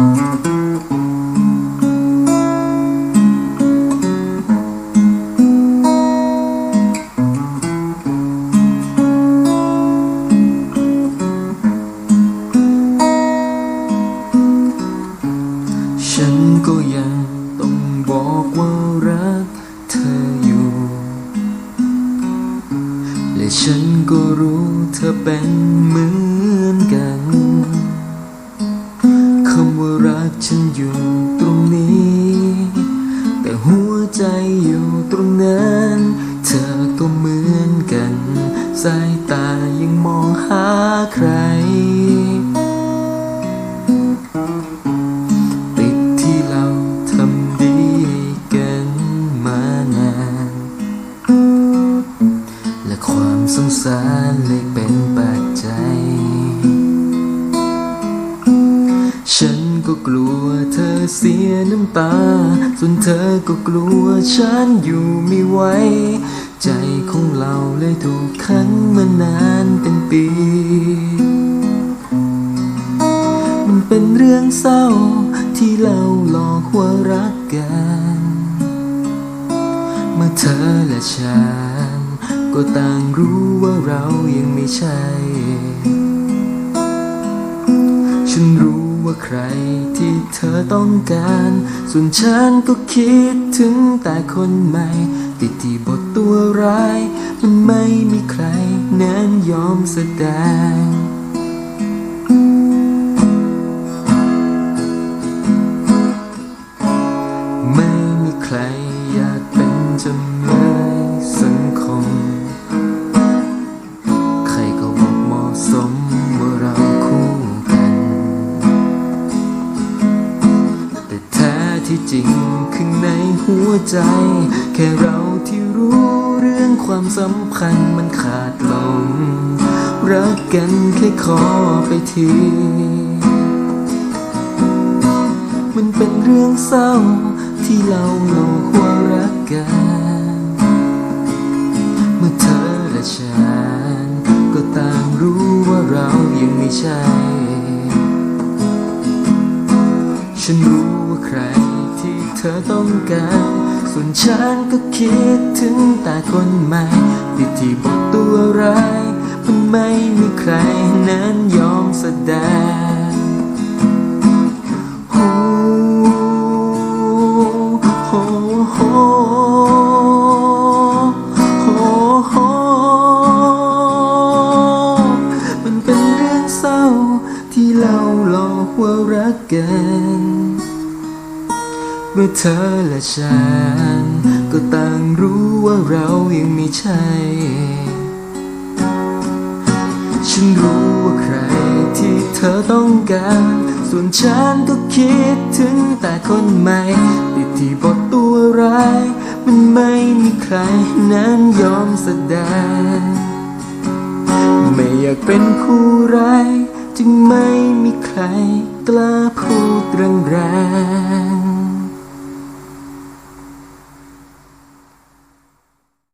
ฉันก็ยังต้องบอกว่ารักเธออยู่ และฉันก็รู้เธอเป็นมือ กฉันอยู่ตรงนี้ แต่หัวใจอยู่ตรงนั้น เธอก็เหมือนกัน สายตายังมองหาใคร ติดที่เราทำดีกันมานาน และความสงสารเลยเป็น ก็กลัวเธอเสียน้ำตา ส่วนเธอก็กลัวฉันอยู่ไม่ไหว ใจของเราเลยถูกขังมานานเป็นปี มันเป็นเรื่องเศร้าที่เราหลอกว่ารักกัน เมื่อเธอและฉัน ก็ต่างรู้ว่าเรายังไม่ใช่ ฉันรู้ ว่าใครที่เธอต้องการ ส่วนฉันก็คิดถึงแต่คนใหม่ ติดที่บทตัวร้าย มันไม่มีใครนั้นยอมแสดง จริงข้างในหัวใจ แค่เราที่รู้เรื่องความสัมพันธ์มันขาดลง รักกันแค่ขอไปที มันเป็นเรื่องเศร้าที่เราหลอกว่ารักกัน เมื่อเธอและฉันก็ต่างรู้ว่าเรายังไม่ใช่ ฉันรู้ เธอต้องการ ส่วนฉันก็คิดถึงแต่คนใหม่ที่ที่บอกตัวร้ายมันไม่มีใครนั้นยอมแสดงโอ้โหโหโหโหมันเป็นเรื่องเศร้าที่เราหลอกว่ารักกัน เมื่อเธอและฉัน ก็ต่างรู้ว่าเรายังไม่ใช่ ฉันรู้ว่าใครที่เธอต้องการ ส่วนฉันก็คิดถึงแต่คนใหม่ติดที่บทตัวร้าย มันไม่มีใครนั้นยอมแสดง ไม่อยากเป็นคู่ร้าย จึงไม่มีใครกล้าพูดแรง